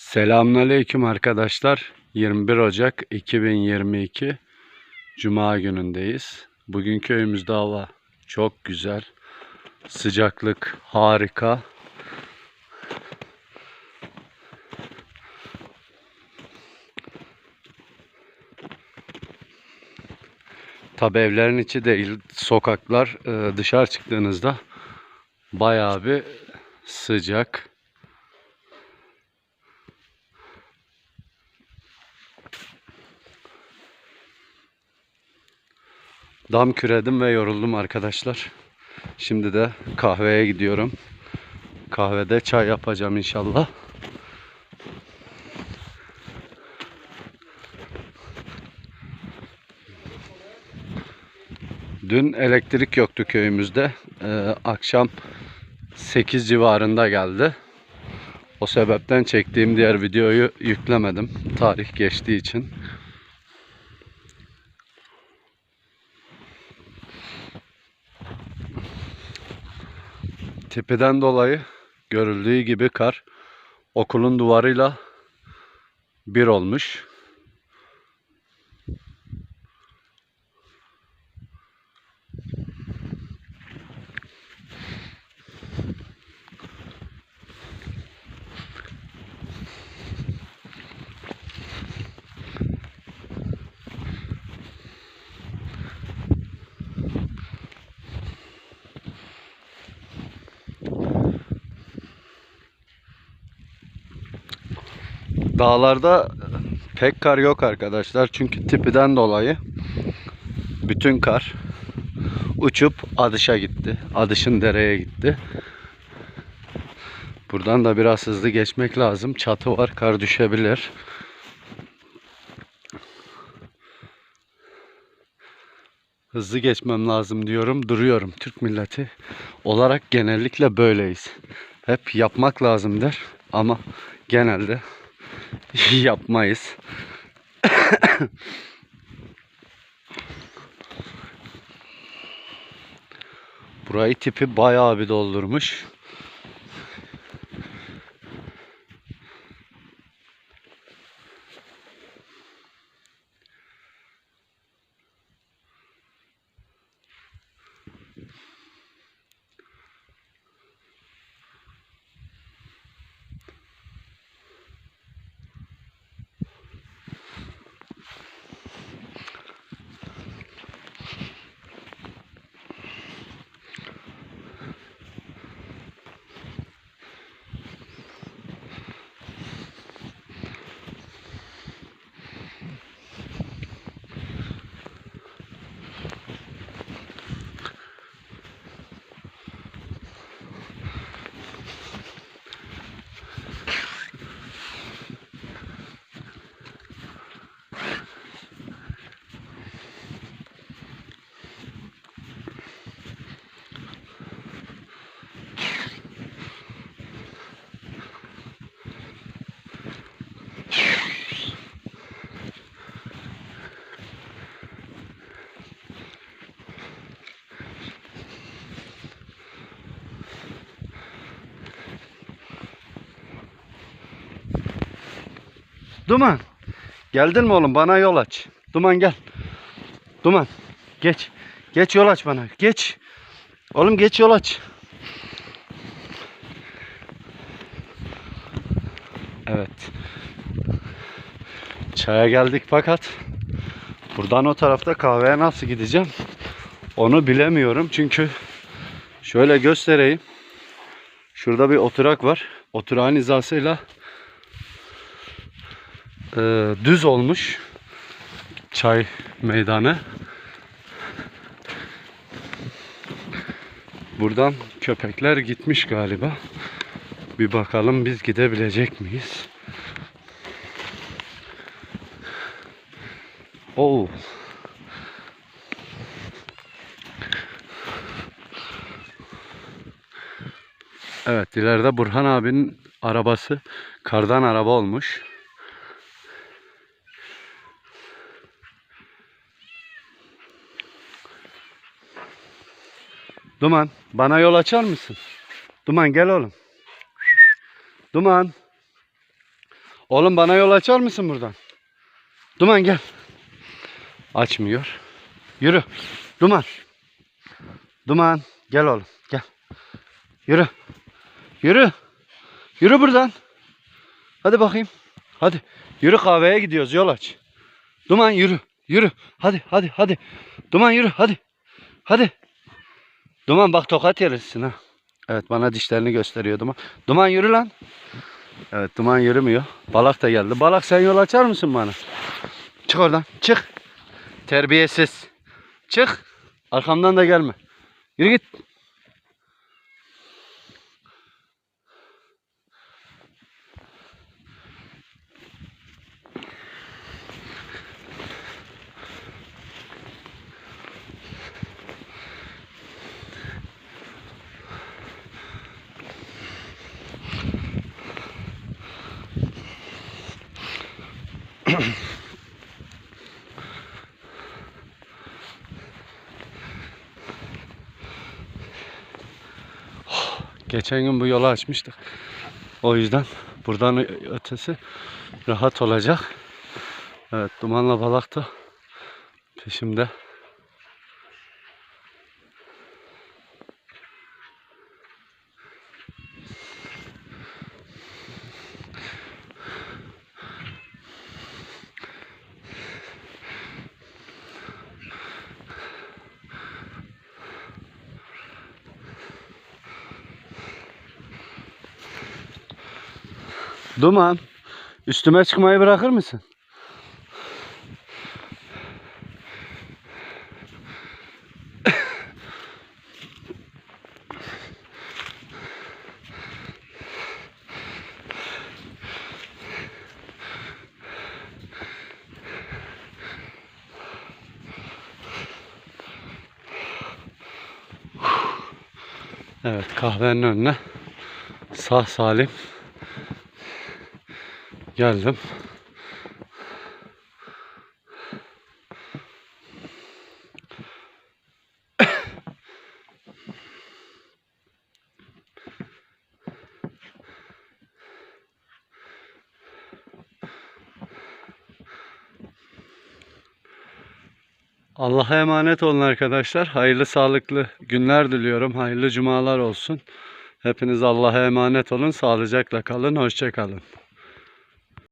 Selamünaleyküm arkadaşlar. 21 Ocak 2022 Cuma günündeyiz. Bugün köyümüzde hava çok güzel. Sıcaklık harika. Tabi evlerin içi değil, sokaklar e, dışarı çıktığınızda bayağı bir sıcak. Dam küredim ve yoruldum arkadaşlar. Şimdi de kahveye gidiyorum. Kahvede çay yapacağım inşallah. Dün elektrik yoktu köyümüzde. Ee, akşam 8 civarında geldi. O sebepten çektiğim diğer videoyu yüklemedim. Tarih geçtiği için. Tepeden dolayı görüldüğü gibi kar okulun duvarıyla bir olmuş. Dağlarda pek kar yok arkadaşlar. Çünkü tipiden dolayı bütün kar uçup Adış'a gitti. Adış'ın dereye gitti. Buradan da biraz hızlı geçmek lazım. Çatı var, kar düşebilir. Hızlı geçmem lazım diyorum, duruyorum. Türk milleti olarak genellikle böyleyiz. Hep yapmak lazım der ama genelde yapmayız. Burayı tipi bayağı bir doldurmuş. Duman. Geldin mi oğlum? Bana yol aç. Duman gel. Duman. Geç. Geç yol aç bana. Geç. Oğlum geç yol aç. Evet. Çaya geldik fakat buradan o tarafta kahveye nasıl gideceğim? Onu bilemiyorum çünkü şöyle göstereyim. Şurada bir oturak var. Oturağın hizasıyla e, düz olmuş çay meydanı. Buradan köpekler gitmiş galiba. Bir bakalım biz gidebilecek miyiz? Oo. Evet ileride Burhan abinin arabası kardan araba olmuş. Duman bana yol açar mısın? Duman gel oğlum. Duman. Oğlum bana yol açar mısın buradan? Duman gel. Açmıyor. Yürü. Duman. Duman. Gel oğlum. Gel. Yürü. Yürü. Yürü buradan. Hadi bakayım. Hadi. Yürü kahveye gidiyoruz. Yol aç. Duman yürü. Yürü. Hadi hadi hadi. Duman yürü hadi. Hadi. Duman bak tokat yersin ha. Evet bana dişlerini gösteriyor Duman. Duman yürü lan. Evet Duman yürümüyor. Balak da geldi. Balak sen yol açar mısın bana? Çık oradan. Çık. Terbiyesiz. Çık. Arkamdan da gelme. Yürü git. Geçen gün bu yolu açmıştık. O yüzden buradan ötesi rahat olacak. Evet dumanla balak da peşimde. Duman üstüme çıkmayı bırakır mısın? Evet kahvenin önüne sağ salim geldim. Allah'a emanet olun arkadaşlar. Hayırlı sağlıklı günler diliyorum. Hayırlı cumalar olsun. Hepiniz Allah'a emanet olun. Sağlıcakla kalın. Hoşça kalın.